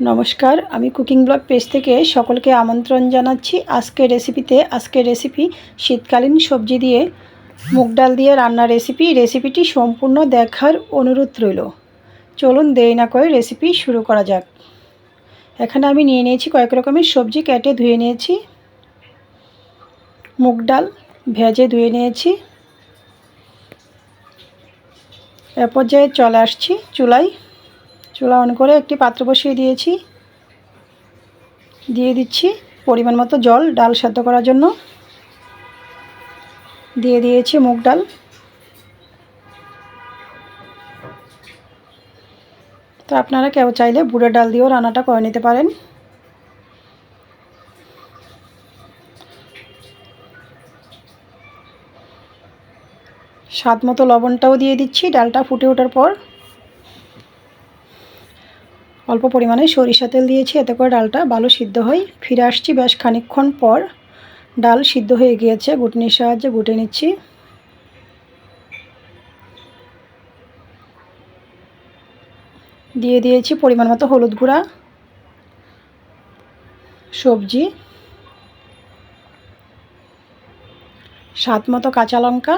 নমস্কার, আমি cooking blog page থেকে সকলকে আমন্ত্রণ জানাচ্ছি। আজকের রেসিপিতে আজকের রেসিপি শীতকালীন সবজি দিয়ে মুগ ডাল দিয়ে রান্নার রেসিপি রেসিপিটি সম্পূর্ণ দেখার অনুরোধ রইল। চলুন দেরি না করে রেসিপি শুরু করা যাক। এখানে আমি নিয়ে নিয়েছি কয়েক রকমের সবজি, কেটে ধুয়ে নিয়েছি। মুগ ডাল ভেজে ধুয়ে নিয়েছি। এ পর্যায়ে চলে আসছি চুলায়। চুলা অন করে একটি পাত্র বসিয়ে দিয়েছি। দিয়ে দিচ্ছি পরিমাণ মতো জল ডাল সেদ্ধ করার জন্য। দিয়ে দিয়েছি মুগ ডাল। তো আপনারা কেউ চাইলে বুড়ের ডাল দিয়েও রান্নাটা করে নিতে পারেন। স্বাদ মতো লবণটাও দিয়ে দিচ্ছি, ডালটা ফুটে ওঠার পর। অল্প পরিমাণে সরিষা তেল দিয়েছি, এতে করে ডালটা ভালো সিদ্ধ হয় ফিরে আসছি। বেশ খানিকক্ষণ পর ডাল সিদ্ধ হয়ে গিয়েছে গুটনির সাহায্যে গুটে নিচ্ছি। দিয়ে দিয়েছি পরিমাণ মতো হলুদ গুঁড়া, সবজি, স্বাদ মতো কাঁচা লঙ্কা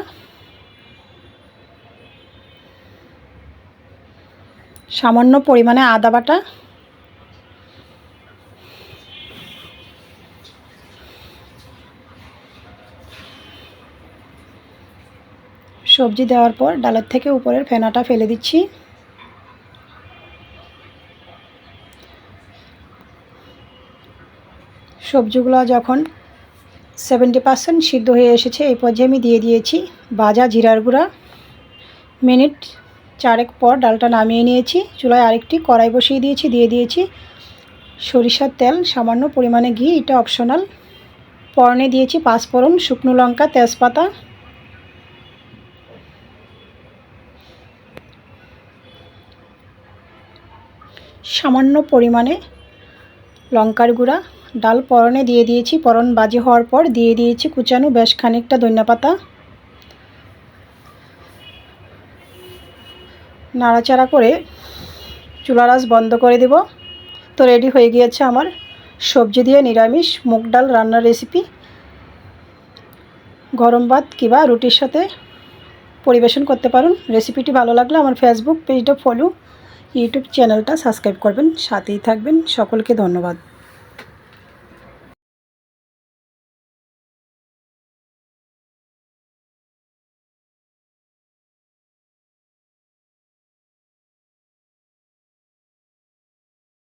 সামান্য পরিমাণে আদা বাটা। সবজি দেওয়ার পর ডালের থেকে উপরের ফেনাটা ফেলে দিচ্ছি। সবজিগুলো যখন সেভেন্টি পার্সেন্ট সিদ্ধ হয়ে এসেছে, এই পর্যায়ে আমি দিয়ে দিয়েছি বাজা জিরার গুঁড়া। মিনিট চারেক পর ডালটা নামিয়ে নিয়েছি। চুলায় আরেকটি কড়াই বসিয়ে দিয়েছি, দিয়ে দিয়েছি সরিষার তেল, সামান্য পরিমাণে ঘি, এটা অপশনাল পরনে দিয়েছি পাঁচফোড়ন শুকনো লঙ্কা, তেজপাতা। সামান্য পরিমাণে লঙ্কার গুঁড়া। ডাল পরনে দিয়ে দিয়েছি, পরন বাজে হওয়ার পর দিয়ে দিয়েছি কুচানো বেশ খানিকটা ধনিয়া পাতা নাড়াচাড়া করে চুলারাস বন্ধ করে দেব। তো রেডি হয়ে গিয়েছে আমার সবজি দিয়ে নিরামিষ মুগ ডাল রান্নার রেসিপি গরম ভাত কিংবা রুটির সাথে পরিবেশন করতে পারুন। রেসিপিটি ভালো লাগলে আমার ফেসবুক পেজটা ফলো ইউটিউব চ্যানেলটা সাবস্ক্রাইব করবেন। সাথেই থাকবেন। সকলকে ধন্যবাদ।